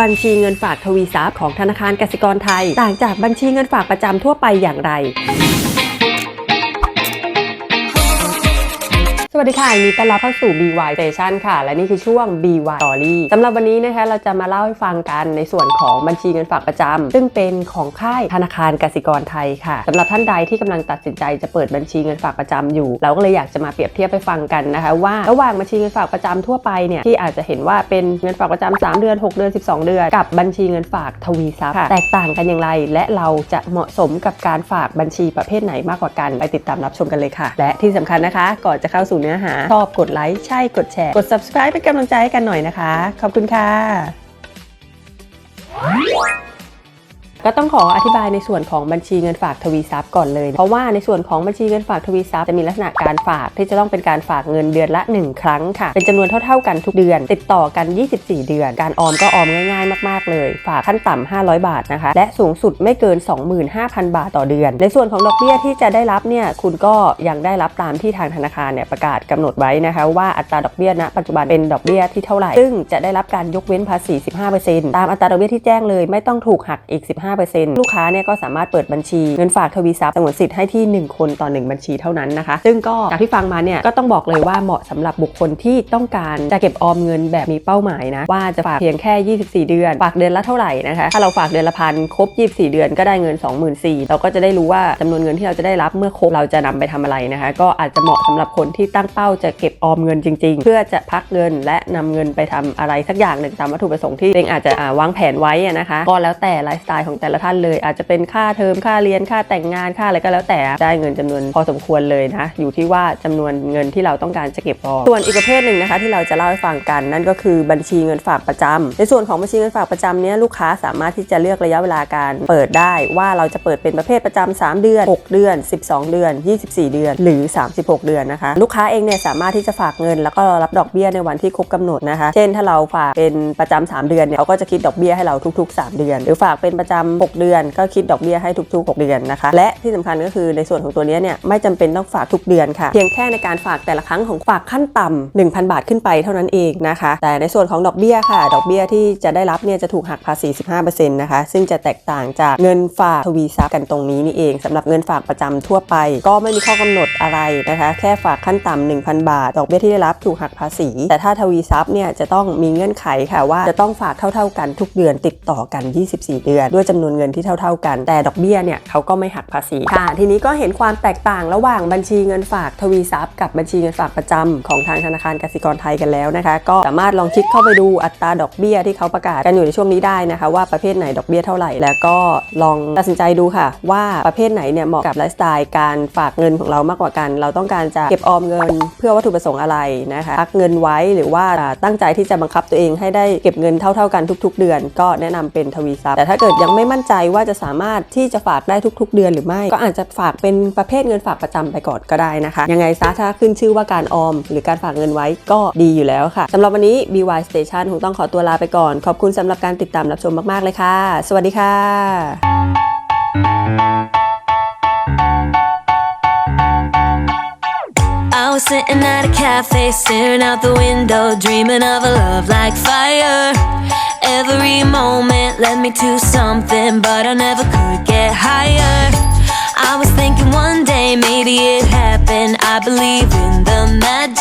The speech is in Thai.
บัญชีเงินฝากทวีทรัพย์ของธนาคารกสิกรไทย ต่างจากบัญชีเงินฝากประจำทั่วไปอย่างไร สวัสดีค่ะยินดีต้อนรับเข้าสู่ BY Station ค่ะ และนี่คือช่วง BY Story สำหรับวันนี้นะคะเราจะมาเล่าให้ฟังกันในส่วนของบัญชีเงินฝากประจำซึ่งเป็นของค่ายธนาคารกสิกรไทยค่ะสำหรับท่านใดที่กำลังตัดสินใจจะเปิดบัญชีเงินฝากประจำอยู่ เราก็เลยอยากจะมาเปรียบเทียบให้ฟังกันนะคะ ว่าระหว่างบัญชีเงินฝากประจำทั่วไปเนี่ยที่อาจจะเห็นว่าเป็นเงินฝากประจำ3เดือน 6 เดือน 12 เดือน กับบัญชีเงินฝากทวีทรัพย์ค่ะแตกต่างกันอย่างไร และเราจะเหมาะสมกับการฝากบัญชีประเภทไหนมากกว่ากันไปติดตามรับชมกันเลยค่ะ และที่สำคัญนะคะก่อนจะเข้าสู่เนื้อหา ชอบกดไลค์ ใช่กดแชร์ กด subscribe เป็นกำลังใจให้กันหน่อยนะคะ ขอบคุณค่ะ ก็ต้องขออธิบายในส่วนของบัญชีเงินฝากทวีทรัพย์ก่อนเลย เพราะว่าในส่วนของบัญชีเงินฝากทวีทรัพย์จะมีลักษณะการฝากที่จะต้องเป็นการฝากเงินเดือนละ 1 ครั้งค่ะ เป็นจำนวนเท่า ๆกันทุกเดือน ติดต่อกัน 24 เดือน การออมก็ออมง่ายๆ มากๆเลย ฝากขั้นต่ำ500 บาทนะคะ และสูงสุดไม่เกิน 25,000 บาทต่อเดือน ในส่วนของดอกเบี้ยที่จะได้รับเนี่ยคุณก็ยังได้รับตามที่ทางธนาคารเนี่ยประกาศกำหนดไว้นะคะว่าอัตราดอกเบี้ยณปัจจุบันเป็นดอกเบี้ยที่เท่าไหร่ซึ่งจะได้รับการยกเว้นภาษี 15%ตามอัตราดอกเบี้ยที่แจ้งเลย ไม่ต้องถูกหักอีก 15ลูกค้าเนี่ยก็สามารถเปิดบัญชีเงินฝากทวีทรัพย์สงวนสิทธิ์ให้ที่ 1 คนต่อ 1 บัญชีเท่านั้นนะคะ ซึ่งก็จากที่ฟังมาเนี่ยก็ต้องบอกเลยว่าเหมาะสำหรับบุคคลที่ต้องการจะเก็บออมเงินแบบมีเป้าหมายนะ ว่าจะฝากเพียงแค่ 24 เดือน ฝากเดือนละเท่าไหร่นะคะ ถ้าเราฝากเดือนละพันครบ 24 เดือนก็ได้เงิน 24,000เราก็จะได้รู้ว่าจำนวนเงินที่เราจะได้รับเมื่อครบเราจะนำไปทำอะไรนะคะ ก็อาจจะเหมาะสำหรับคนที่ตั้งเป้าจะเก็บออมเงินจริง ๆ เพื่อจะพักเงินและนำเงินไปทำอะไรสักอย่างหนึ่งตามวัตถุประสงค์ที่เองอาจจะวางแผนไว้นะคะ ก็แล้วแต่ไลฟ์สไตล์ของแต่ละท่านเลย อาจจะเป็นค่าเทอมค่าเรียนค่าแต่งงานค่าอะไรก็แล้วแต่ได้เงินจำนวนพอสมควรเลยนะ อยู่ที่ว่าจำนวนเงินที่เราต้องการจะเก็บออมส่วนอีกประเภทหนึ่งนะคะ ที่เราจะเล่าให้ฟังกัน นั่นก็คือบัญชีเงินฝากประจำในส่วนของบัญชีเงินฝากประจำเนี้ยลูกค้าสามารถที่จะเลือกระยะเวลาการเปิดได้ว่าเราจะเปิดเป็นประเภทประจำ3เดือน 6 เดือน 12 เดือน 24 เดือน หรือ 36 เดือนนะคะ ลูกค้าเองเนี่ยสามารถที่จะฝากเงิน แล้วก็รับดอกเบี้ยในวันที่ครบกำหนดนะคะ เช่นถ้าเราฝากเป็นประจำ3เดือนเนี่ยเขาก็จะคิดดอกเบี้ยให้เราทุก ๆ 3 เดือน หรือฝากเป็นประจำ6 เดือน ก็คิดดอกเบี้ยให้ทุกๆ 6 เดือนนะคะ และที่สำคัญก็คือในส่วนของตัวนี้เนี่ยไม่จำเป็นต้องฝากทุกเดือนค่ะ เพียงแค่ในการฝากแต่ละครั้งของฝากขั้นต่ำ1,000 บาทขึ้นไปเท่านั้นเองนะคะ แต่ในส่วนของดอกเบี้ยค่ะ ดอกเบี้ยที่จะได้รับเนี่ยจะถูกหักภาษี 15%นะคะ ซึ่งจะแตกต่างจากเงินฝากทวีทรัพย์กันตรงนี้นี่เองสำหรับเงินฝากประจำทั่วไป ก็ไม่มีข้อกำหนดอะไรนะคะ แค่ฝากขั้นต่ำ1,000 บาท ดอกเบี้ยที่ได้รับถูกหักภาษี แต่ถ้าทวีทรัพย์เนี่ยจะต้องมีเงื่อนไขค่ะว่าจะต้องฝากเท่า ๆกันทุกเดือนติดต่อกัน 24 เดือนด้วยจำนวนเงินที่เท่า ๆ กัน แต่ดอกเบี้ยเนี่ยเขาก็ไม่หักภาษีค่ะ ทีนี้ก็เห็นความแตกต่างระหว่างบัญชีเงินฝากทวีทรัพย์กับบัญชีเงินฝากประจำของทางธนาคารกสิกรไทยกันแล้วนะคะ ก็สามารถลองคลิกเข้าไปดูอัตราดอกเบี้ยที่เขาประกาศกันอยู่ในช่วงนี้ได้นะคะว่าประเภทไหนดอกเบี้ยเท่าไหร่ แล้วก็ลองตัดสินใจดูค่ะ ว่าประเภทไหนเนี่ยเหมาะกับไลฟ์สไตล์การฝากเงินของเรามากกว่ากัน เราต้องการจะเก็บออมเงิน เพื่อวัตถุประสงค์อะไรนะคะพักเงินไว้หรือว่าตั้งใจที่จะบังคับตัวเองให้ได้เก็บเงินเท่า ๆกันทุก ๆ เดือน ก็แนะนำเป็นทวีทรัพย์แต่ถ้าเกิดยังไม่มั่นใจว่าจะสามารถที่จะฝากได้ทุก ๆ เดือนหรือไม่ ก็อาจจะฝากเป็นประเภทเงินฝากประจำไปก่อนก็ได้นะคะ ยังไงซะถ้าขึ้นชื่อว่าการออม หรือการฝากเงินไว้ก็ดีอยู่แล้วค่ะสำหรับวันนี้ BY Station คงต้องขอตัวลาไปก่อน ขอบคุณสำหรับการติดตามรับชมมาก ๆ เลยค่ะ สวัสดีค่ะ was sitting at a cafe, staring out the window, dreaming of a love like fire. Every moment led me to something, but I never could get higher. I was thinking one day maybe it happened. I believe in the magic.